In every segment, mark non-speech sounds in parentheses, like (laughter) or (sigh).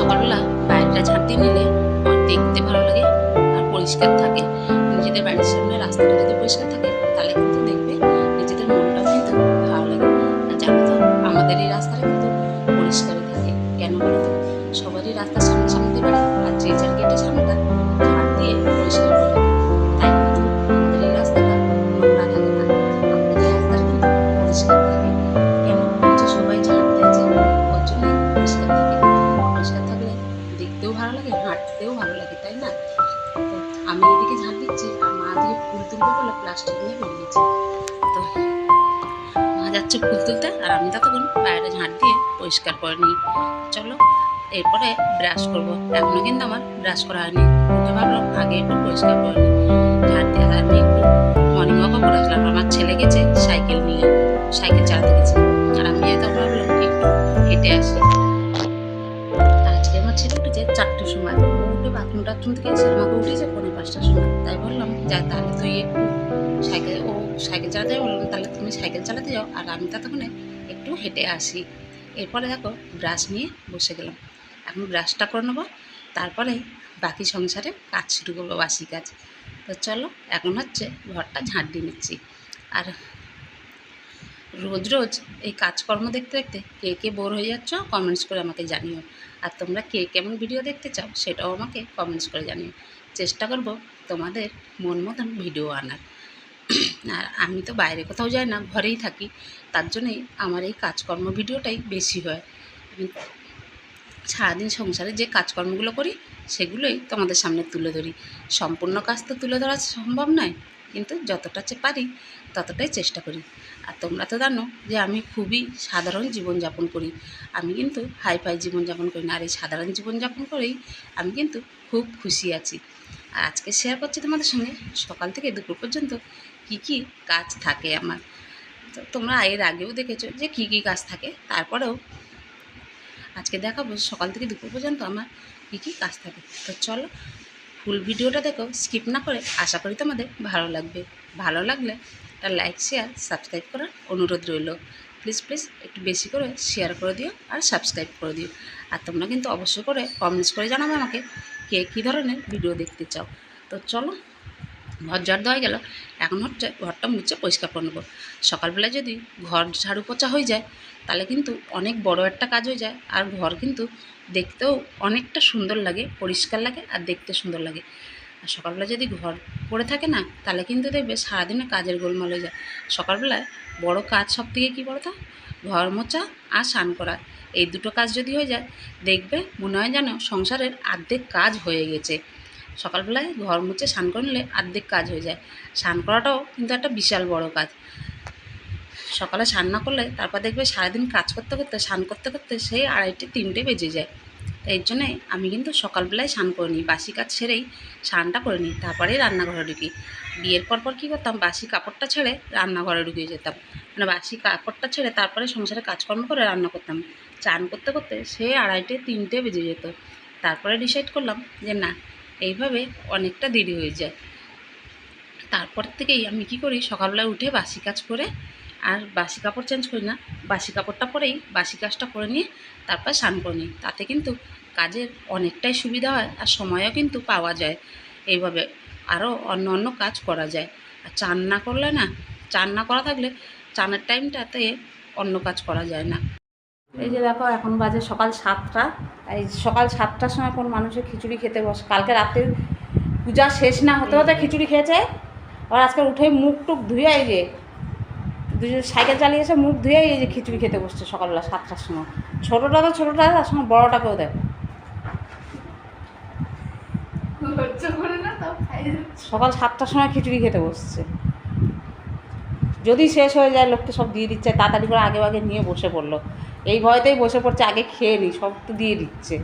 সকালবেলা বাইরেটা ঝাঁট দিয়ে নিলে দেখতে ভালো লাগে আর পরিষ্কার থাকে। নিজেদের বাড়ির সামনে রাস্তাটা যদি পরিষ্কার থাকে পরিষ্কার করে নিই। চলো, এরপরে ব্রাশ করব। এখনও কিন্তু আমার ব্রাশ করা হয়নি। উঠে ভাবলাম আগে একটু পরিষ্কার করে নিই। ঝাঁট দিয়ে আমি একটু মর্নিং ওয়াকও করে আসলাম আমার ছেলে গেছে সাইকেল নিয়ে। সাইকেল চালাতে গেছে। আর আমি যেহেতু ভাবলাম একটু হেঁটে আসি। আজকে আমার ছেলে উঠেছে চারটের সময়। উঠে বাথরুম টাথরুম থেকে এসে আমাকে উঠেছে পৌনে পাঁচটার সময়। তাই বললাম যাই তাহলে তুই একটু সাইকেল, ও সাইকেল চালাতে বললাম, তাহলে তুমি সাইকেল চালাতে যাও। আর আমি ততক্ষণে একটু হেঁটে আসি। এরপরে দেখো ব্রাশ নিয়ে বসে গেলাম। এখন ব্রাশটা করে নেব, তারপরে বাকি সংসারে কাজ শুরু করব, বাসি কাজ। তো চলো, এখন হচ্ছে ঘরটা ঝাঁট দিয়ে নিচ্ছি। আর রোজ রোজ এই কাজকর্ম দেখতে দেখতে কে কে বোর হয়ে যাচ্ছ কমেন্টস করে আমাকে জানিও। আর তোমরা কে কেমন ভিডিও দেখতে চাও সেটাও আমাকে কমেন্টস করে জানিও। চেষ্টা করব তোমাদের মন মতন ভিডিও আনার। (clears throat) আর আমি তো বাইরে কোথাও যাই না, ঘরেই থাকি, তার জন্যই আমার এই কাজকর্ম ভিডিওটাই বেশি হয়। আমি সারাদিন সংসারে যে কাজকর্মগুলো করি, সেগুলোই তোমাদের সামনে তুলে ধরি। সম্পূর্ণ কাজ তো তুলে ধরা সম্ভব নয়, কিন্তু যতটা পারি, ততটাই চেষ্টা করি। আর তোমরা তো জানো যে আমি খুবই সাধারণ জীবনযাপন করি। আমি কিন্তু হাই ফাই জীবনযাপন করি না, আর এই সাধারণ জীবনযাপন করেই আমি কিন্তু খুব খুশি আছি। আর আজকে শেয়ার করছি তোমাদের সঙ্গে, সকাল থেকে দুপুর পর্যন্ত কি কি কাজ থাকে আমার? তো তোমরা এর আগেও দেখেছ যে কি কি কাজ থাকে, তারপরেও আজকে দেখাবো সকাল থেকে দুপুর পর্যন্ত আমার কী কী কাজ থাকে। তো চলো ফুল ভিডিওটা দেখো স্কিপ না করে, আশা করি তোমাদের ভালো লাগবে। ভালো লাগলে একটা লাইক শেয়ার সাবস্ক্রাইব করার অনুরোধ রইল। প্লিজ প্লিজ একটু বেশি করে শেয়ার করে দিও আর সাবস্ক্রাইব করে দিও। আর তোমরা কিন্তু অবশ্যই করে কমেন্টস করে জানাবে আমাকে কে কী ধরনের ভিডিও দেখতে চাও। তো চলো ঘর ঝাড় দেওয়া গেল। এখন হচ্ছে ঘরটা মুছে পরিষ্কার করে নেব। সকালবেলা যদি ঘর ঝাড়ু পোছা হয়ে যায়, তাহলে কিন্তু অনেক বড় একটা কাজ হয়ে যায়। আর ঘর কিন্তু দেখতেও অনেকটা সুন্দর লাগে, পরিষ্কার লাগে আর দেখতে সুন্দর লাগে। আর সকালবেলা যদি ঘর পড়ে থাকে না, তাহলে কিন্তু দেখবে সারাদিনে কাজের গোলমাল হয়ে যায়। সকালবেলায় বড় কাজ সব থেকে কী বলো তো? ঘর মোচা আর স্নান করা। এই দুটো কাজ যদি হয়ে যায়, দেখবে মনে হয় যেন সংসারের অর্ধেক কাজ হয়ে গেছে। সকালবেলায় ঘর মুছে স্নান করে নিলে অর্ধেক কাজ হয়ে যায়। স্নান করাটাও কিন্তু একটা বিশাল বড় কাজ। সকালে স্নান না করলে তারপর দেখবে সারাদিন কাজ করতে করতে, স্নান করতে করতে সেই আড়াইটে, তিনটে বেজে যায়। তাই এর জন্যে আমি কিন্তু সকালবেলায় স্নান করে নিই, বাসি কাজ ছেড়েই স্নানটা করে নিই, তারপরেই রান্নাঘরে ঢুকি। বিয়ের পর পর কী করতাম, বাসি কাপড়টা ছেড়ে রান্নাঘরে ঢুকিয়ে যেতাম। মানে বাসি কাপড়টা ছেড়ে তারপরে সংসারে কাজকর্ম করে রান্না করতাম। চান করতে করতে সে আড়াইটে, তিনটে বেজে যেত। তারপরে ডিসাইড করলাম যে না এইভাবে অনেকটা দেরি হয়ে যায়। তারপর থেকেই আমি কি করি, সকালবেলা উঠে বাসি কাজ করে আর বাসি কাপড় চেঞ্জ করি না, বাসি কাপড়টা পরেই বাসি কাজটা করে নিয়ে তারপর স্নান করে নিই। তাতে কিন্তু কাজের অনেকটাই সুবিধা হয় আর সময়ও কিন্তু পাওয়া যায়। এইভাবে আরও অন্য অন্য কাজ করা যায়। আর চান না করলে না, চান না করা থাকলে চানের টাইমটাতে অন্য কাজ করা যায় না। এই যে দেখো এখন বাজে সকাল সাতটা। এই সকাল সাতটার সময় কোন মানুষের খিচুড়ি খেতে বসে কালকে রাত্রে পূজা শেষ না হতে হতে খিচুড়ি খেয়েছে। আর আজকে উঠে মুখ টুক ধুয়ে এই যে দুজন সাইকেল চালিয়ে এসে মুখ ধুয়ে এই যে খিচুড়ি খেতে বসছে সকালবেলা সাতটার সময়। ছোটোটা তো ছোটোটা তার সঙ্গে বড়োটাকেও দেখো সকাল সাতটার সময় খিচুড়ি খেতে বসছে। যদি শেষ হয়ে যায় লোককে সব দিয়ে দিচ্ছে তাড়াতাড়ি করে আগে আগে নিয়ে বসে পড়ল। এই ভয়তেই বসে পড়ছে, আগে খেয়ে নি, সব তো দিয়ে দিচ্ছে।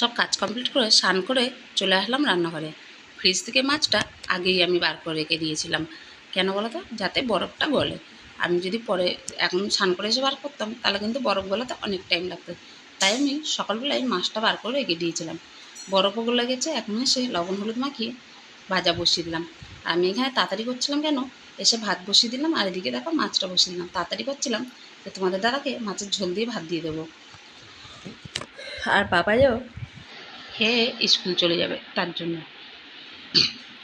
সব কাজ কমপ্লিট করে, স্নান করে চলে আসলাম রান্নাঘরে। ফ্রিজ থেকে মাছটা আগেই আমি বার করে রেখে দিয়েছিলাম। কেন বলো তো যাতে বরফটা গলে। আমি যদি পরে এখন স্নান করে এসে বার করতাম, তাহলে কিন্তু বরফ গলাতে অনেক টাইম লাগতো। তাই আমি সকালবেলায় মাছটা বার করে রেখে দিয়েছিলাম। বরফও গলে গেছে এখন এসে লবণ হলুদ মাখিয়ে ভাজা বসিয়ে দিলাম। আমি এখানে তাড়াতাড়ি করছিলাম কেন? এসে ভাত বসিয়ে দিলাম, আর এদিকে দেখো মাছটা বসিয়ে দিলাম। তাড়াতাড়ি করছিলাম তো তোমাদের দাদাকে মাছের ঝোল দিয়ে ভাত দিয়ে দেবো। আর বাবাইও খেয়ে স্কুল চলে যাবে তার জন্য।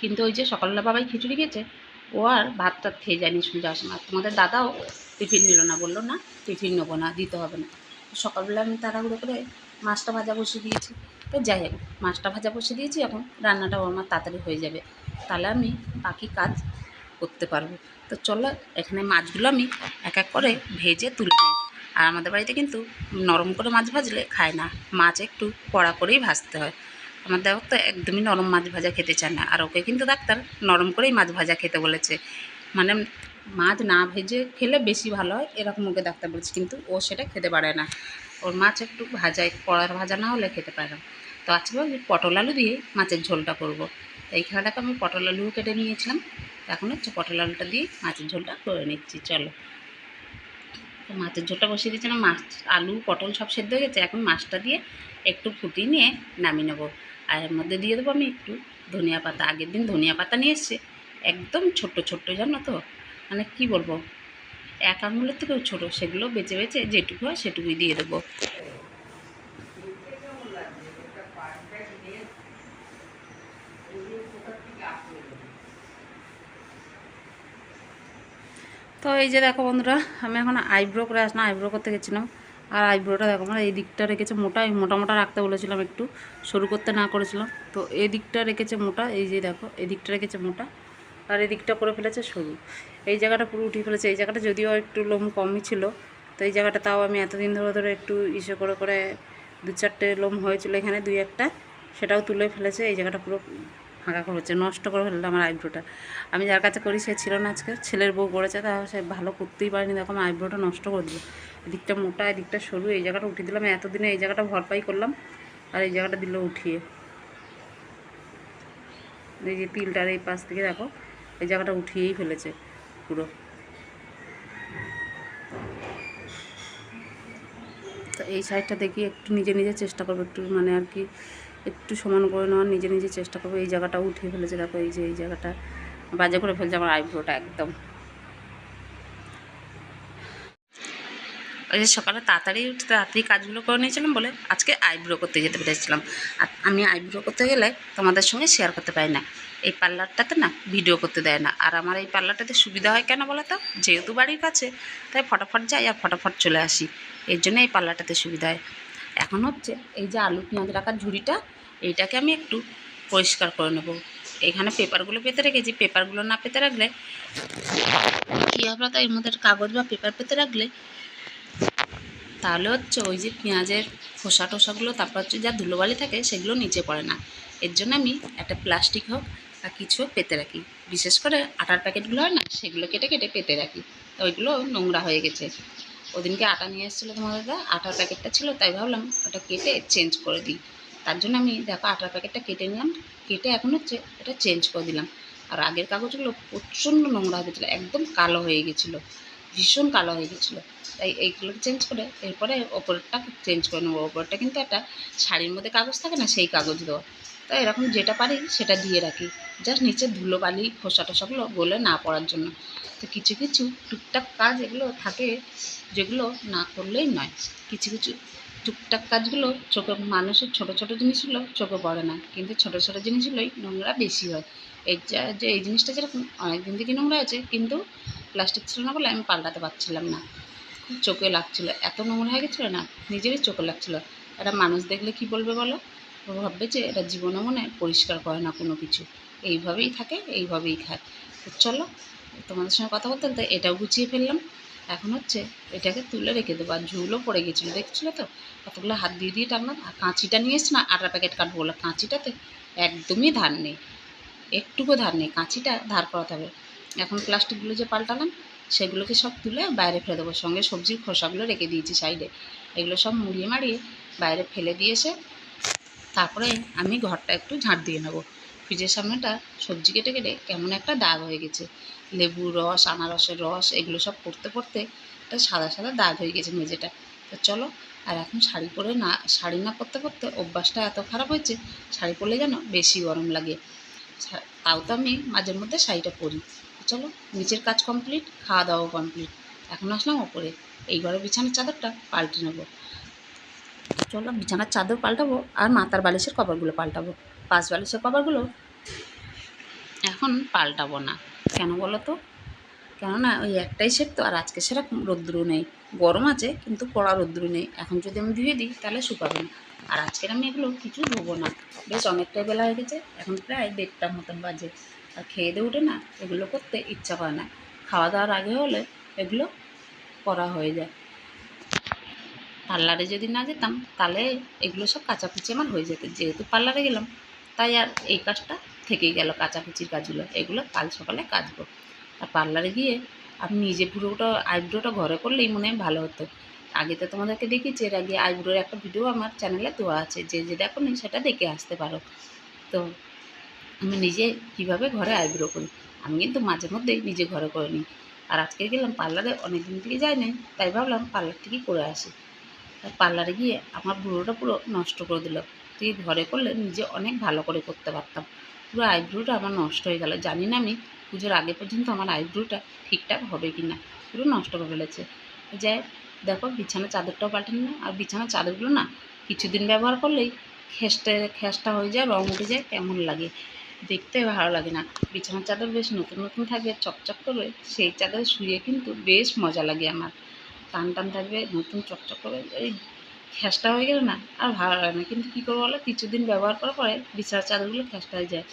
কিন্তু ওই যে সকালবেলা বাবাই খিচুড়ি খেয়েছে, ও আর ভাত টাত খেয়ে যায়নি স্কুল যাওয়ার সময়। আর তোমাদের দাদাও টিফিন নিল না, বলল না টিফিন নেব না, দিতে হবে না। সকালবেলা আমি তাড়াহুড়ো করে মাছটা ভাজা বসিয়ে দিয়েছি। তো যাই হোক, মাছটা ভাজা বসিয়ে দিয়েছি, এখন রান্নাটাও আমার তাড়াতাড়ি হয়ে যাবে। তাহলে আমি বাকি কাজ করতে পারব। তো চলো, এখানে মাছগুলো আমি এক এক করে ভেজে তুলে নিই। আর আমাদের বাড়িতে কিন্তু নরম করে মাছ ভাজলে খায় না। মাছ একটু কড়া করেই ভাজতে হয়। আমার দেওয়ার তো একদমই নরম মাছ ভাজা খেতে চায় না। আর ওকে কিন্তু ডাক্তার নরম করেই মাছ ভাজা খেতে বলেছে। মানে মাছ না ভেজে খেলে বেশি ভালো হয়, এরকম ওকে ডাক্তার বলেছে। কিন্তু ও সেটা খেতে পারে না। ওর মাছ একটু ভাজায় কড়ার ভাজা না হলে খেতে পারে না। তো আজকে পটল আলু দিয়ে মাছের ঝোলটা করব। দেখো আমি পটল আলুও কেটে নিয়েছিলাম। এখন হচ্ছে পটল আলুটা দিয়ে মাছের ঝোলটা করে নিচ্ছি, চলো। তো মাছের ঝোলটা বসিয়ে দিয়েছিলাম মাছ, আলু, পটল সব সেদ্ধ হয়ে গেছে, এখন মাছটা দিয়ে একটু ফুটিয়ে নিয়ে নামিয়ে নেব। আর এর মধ্যে দিয়ে দেবো আমি একটু ধনিয়া পাতা। আগের দিন ধনিয়া পাতা নিয়ে এসছে, একদম ছোট্ট ছোট্ট, জানো তো? মানে কি বলব? এক আঙুলের থেকেও ছোটো, সেগুলো বেছে বেছে যেটুকু হয় সেটুকুই দিয়ে দেবো। তো এই যে দেখো বন্ধুরা, আমি এখন আইব্রো করে আসলাম আইব্রো করতে গেছিলাম। আর আইব্রোটা দেখো আমার এই দিকটা রেখেছে মোটা, এই মোটা মোটা রাখতে বলেছিলাম একটু শুরু করতে না করেছিলাম। তো এই দিকটা রেখেছে মোটা, এই যে দেখো, এই দিকটা রেখেছে মোটা, আর এই দিকটা করে ফেলেছে সরু। এই জায়গাটা পুরো উঠিয়ে ফেলেছে, এই জায়গাটা যদিও একটু লোম কমই ছিল, তো এই জায়গাটা তাও আমি এতদিন ধরে ধরে একটু ইসে করে করে দু চারটে লোম হয়েছিল এখানে, দুই একটা, সেটাও তুলে ফেলেছে, এই জায়গাটা পুরো ফাঁকা করে হচ্ছে, নষ্ট করে ফেলল আমার আইব্রোটা। আমি যার কাছে করি সে ছিল না আজকে, ছেলের বউ করেছে তা সে ভালো করতেই পারেনি, দেখো আমার আইব্রোটা নষ্ট করে দিল। এদিকটা মোটা, এদিকটা সরু, এই জায়গাটা উঠিয়ে দিলাম এতদিনে এই জায়গাটা ভরপাই করলাম, আর এই জায়গাটা দিল উঠিয়ে। এই যে তিলটার এই পাশ থেকে দেখো, এই জায়গাটা উঠিয়েই ফেলেছে পুরো। তো এই সাইডটা দেখি, একটু নিজে নিজে চেষ্টা করব, একটু মানে আর কি একটু সমান করে নেওয়ার, নিজে নিজে চেষ্টা করব, এই জায়গাটা উঠিয়ে ফেলেছে, দেখো এই যে, এই জায়গাটা বাজে করে ফেলছে আমার আইব্রোটা একদম। ওই যে সকালে তাড়াতাড়ি উঠে তাড়াতাড়ি কাজগুলো করে নিয়েছিলাম বলে আজকে আইব্রো করতে যেতে পেরেছিলাম। আর আমি আইব্রো করতে গেলে তোমাদের সঙ্গে শেয়ার করতে পারি না। এই পার্লারটাতে না ভিডিও করতে দেয় না। আর আমার এই পার্লারটাতে সুবিধা হয় কেন বলো তো? যেহেতু বাড়ির কাছে, তাই ফটাফট যাই আর ফটাফট চলে আসি। এর জন্য এই পার্লারটাতে সুবিধা হয়। এখন হচ্ছে এই যে আলু, পেঁয়াজ রাখার ঝুড়িটা, এইটাকে আমি একটু পরিষ্কার করে নেব। এখানে পেপারগুলো পেতে রেখেছি। পেপারগুলো না পেতে রাখলে কী হবে তো? এর মধ্যে কাগজ বা পেপার পেতে রাখলে তাহলে হচ্ছে ওই যে পেঁয়াজের খোসা টোসাগুলো, তারপর হচ্ছে যা ধুলোবালি থাকে সেগুলো নিচে পড়ে না। এর জন্য আমি একটা প্লাস্টিক হোক বা কিছু পেতে রাখি। বিশেষ করে আটার প্যাকেটগুলো হয় না, সেগুলো কেটে কেটে পেতে রাখি। তো ওইগুলো নোংরা হয়ে গেছে। ওদিনকে আটা নিয়ে এসেছিল তোমাদের দাদা, আটার প্যাকেটটা ছিল, তাই ভাবলাম ওটা কেটে চেঞ্জ করে দিই। তার জন্য আমি দেখো আটার প্যাকেটটা কেটে নিলাম, কেটে এখন হচ্ছে এটা চেঞ্জ করে দিলাম। আর আগের কাগজগুলো প্রচণ্ড নোংরা হয়ে গেছিল, একদম কালো হয়ে গেছিল, ভীষণ কালো হয়ে গেছিল। তাই এইগুলোকে চেঞ্জ করে এরপরে ওপরটা চেঞ্জ করে নেব। ওপরটা কিন্তু একটা শাড়ির মধ্যে কাগজ থাকে না, সেই কাগজ দেওয়া। তো এরকম যেটা পারি সেটা দিয়ে রাখি। জাস্ট নিচে ধুলো বালি, খোসা টোসাগুলো গলে না পড়ার জন্য। তো কিছু কিছু টুকটাক কাজ এগুলো থাকে যেগুলো না করলেই নয়। কিছু কিছু টুকটাক কাজগুলো চোখে মানুষের ছোট ছোট জিনিসগুলো চোখে পড়ে না। কিন্তু ছোট ছোট জিনিসগুলোই নোংরা বেশি হয়। এই যা এই জিনিসটা যেরকম অনেক দিন থেকে নোংরা আছে, কিন্তু প্লাস্টিক ছিল না বলে আমি পাল্টাতে পারছিলাম না। খুব চোখে লাগছিল। এত নোংরা হয়ে গেছিল না, নিজেরই চোখে লাগছিল। একটা মানুষ দেখলে কি বলবে বলো? ও ভাববে যে এটা জীবনে মনে পরিষ্কার করে না কোনো কিছু। এইভাবেই থাকে, এইভাবেই খায়। তো চলো, তোমাদের সঙ্গে কথা বলতে বলতে এটাও গুছিয়ে ফেললাম। এখন হচ্ছে এটাকে তুলে রেখে দেবো। আর ঝুলও পড়ে গেছিল, দেখছিলো তো? কতগুলো হাত দিয়ে দিয়ে টানলাম। আর কাঁচিটা নিয়ে এসছি না, আটা প্যাকেট কাটবো বলে। কাঁচিটাতে একদমই ধার নেই। একটুকু ধার নেই। কাঁচিটা ধার করাতে হবে। এখন প্লাস্টিকগুলো যে পাল্টালাম, সেগুলোকে সব তুলে বাইরে ফেলে দেবো। সঙ্গে সবজির খোসাগুলো রেখে দিয়েছি সাইডে। এগুলো সব মুড়িয়ে মারিয়ে বাইরে ফেলে দিয়ে এসে তারপরে আমি ঘরটা একটু ঝাঁট দিয়ে নেব। ফ্রিজের সামনেটা সবজি কেটে কেটে কেমন একটা দাগ হয়ে গেছে। লেবু রস, আনারসের রস, এগুলো সব পড়তে পড়তে একটা সাদা সাদা দাগ হয়ে গেছে মেঝেটা। তো চলো, আর এখন শাড়ি পরে না, শাড়ি না পরতে পরতে অভ্যাসটা এত খারাপ হয়েছে, শাড়ি পরলে যেন বেশি গরম লাগে। তাও তো আমি মাঝে মধ্যে শাড়িটা পরি। চলো, নিচের কাজ কমপ্লিট খাওয়া দাওয়াও কমপ্লিট এখন আসলাম ওপরে। এই ঘরে বিছানার চাদরটা পাল্টে নেব। চলো বিছানার চাদর পাল্টাবো আর মাথার বালিশের কভারগুলো পাল্টাবো। পাশ বালিশের কভারগুলো এখন পাল্টাবো না। কেন বলো তো? কেননা ওই একটাই সেট তো, আর আজকে সেরকম রোদ্দুর নেই। গরম আছে, কিন্তু কড়া রোদ্দুর নেই। এখন যদি আমি ধুয়ে দিই, তাহলে শুকাবে না। আর আজকের আমি এগুলো কিছু ধোবো না। বেশ অনেকটাই বেলা হয়ে গেছে, এখন প্রায় দেড়টা মতন বাজে। আর খেয়ে দিয়ে উঠে না, এগুলো করতে ইচ্ছা করে না। খাওয়া দাওয়ার আগে হলে এগুলো করা হয়ে যায়। পার্লারে যদি না যেতাম, তাহলে এগুলো সব কাচাকুচি আমার হয়ে যেত। যেহেতু পার্লারে গেলাম, তাই আর এই কাজটা থেকেই গেল, কাচাকুচির কাজগুলো। এগুলো কাল সকালে কাচবো। আর পার্লারে গিয়ে আমি নিজে পুরোটা আইব্রোটা ঘরে করলেই মনে হয় ভালো হতো। আগে তো তোমাদেরকে দেখিয়েছি, এর আগে আইব্রোর একটা ভিডিও আমার চ্যানেলে দেওয়া আছে। যে যে দেখো নি, সেটা দেখে আসতে পারো। তো আমি নিজে কীভাবে ঘরে আইব্রো করি? আমি কিন্তু মাঝে মধ্যেই নিজে ঘরে করে নিই। আর আজকে গেলাম পার্লারে অনেক দিন থেকে যাই নাই, তাই ভাবলাম পার্লার থেকেই করে আসি? পার্লারে গিয়ে আমার বুড়োটা পুরো নষ্ট করে দিল। তুই ঘরে করলে নিজে অনেক ভালো করে করতে পারতাম। পুরো আইব্রোটা আমার নষ্ট হয়ে গেল। জানি না আমি পুজোর আগে পর্যন্ত আমার আইব্রোটা ঠিকঠাক হবে কি না পুরো নষ্ট করে ফেলেছে। যাই দেখো বিছানার চাদরটাও পাল্টে না আর বিছানার চাদরগুলো না কিছুদিন ব্যবহার করলেই খেসটে খেসটা হয়ে যায়, রং উঠে যায়, কেমন লাগে? দেখতে ভালো লাগে না। বিছানার চাদর বেশ নতুন নতুন থাকবে, চকচক করবে। সেই চাদর শুয়ে কিন্তু বেশ মজা লাগে আমার। টান টান থাকবে, নতুন চকচক করবে এই খেসটা হয়ে গেলে না আর ভালো লাগে না। কিন্তু কী করব বলো? কিছুদিন ব্যবহার করার পরে বিছানার চাদরগুলো খেসটা হয়ে যায়।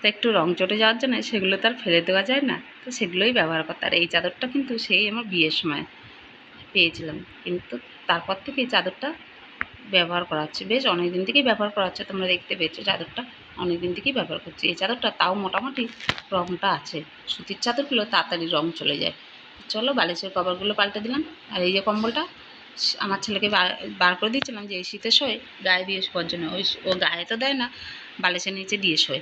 তো একটু রং চটে যাওয়ার জন্য সেগুলো তো আর ফেলে দেওয়া যায় না। তো সেগুলোই ব্যবহার করতে আর এই চাদরটা কিন্তু সেই আমার বিয়ের সময় পেয়েছিলাম। কিন্তু তারপর থেকে এই চাদরটা ব্যবহার করা হচ্ছে। বেশ অনেক দিন থেকেই ব্যবহার করা হচ্ছে, তোমরা দেখতে পেয়েছ চাদরটা। অনেক দিন থেকেই ব্যবহার করছি। এই চাদরটা তাও মোটামুটি রঙটা আছে। সুতির চাদরগুলো তাড়াতাড়ি রং চলে যায়। চলো বালিশের কভারগুলো পাল্টে দিলাম। আর এই যে কম্বলটা আমার ছেলেকে বার- করে দিয়েছিলাম যে এই শীতের শোয়, গায়ে দিয়ে শোয়ার জন্য। ওই ও গায়ে তো দেয় না, বালিশের নিচে দিয়ে শোয়।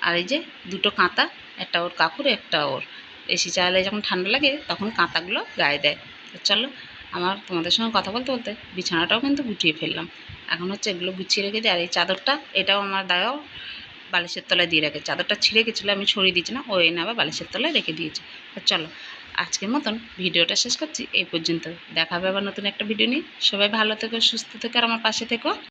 আর এই যে দুটো কাঁথা, একটা ওর কাকুর একটা ওর। এসি চালালে যখন ঠান্ডা লাগে, তখন কাঁথাগুলো গায়ে দেয়। চলো, আমার তোমাদের সঙ্গে কথা বলতে বলতে বিছানাটাও কিন্তু গুছিয়ে ফেললাম। এখন হচ্ছে এগুলো গুছিয়ে রেখে দিই। আর এই চাদরটা, এটাও আমার দাদাও বালিশের তলায় দিয়ে রাখে চাদরটা ছিঁড়ে গেছিল, আমি ছড়িয়ে দিয়েছি না ও এনে আবার বালিশের তলায় রেখে দিয়েছে। চলো আজকের মতন ভিডিওটা শেষ করছি। এই পর্যন্ত। দেখা হবে আবার নতুন একটা ভিডিও নিয়ে। সবাই ভালো থেকো, সুস্থ থেকো, আর আমার পাশে থেকো।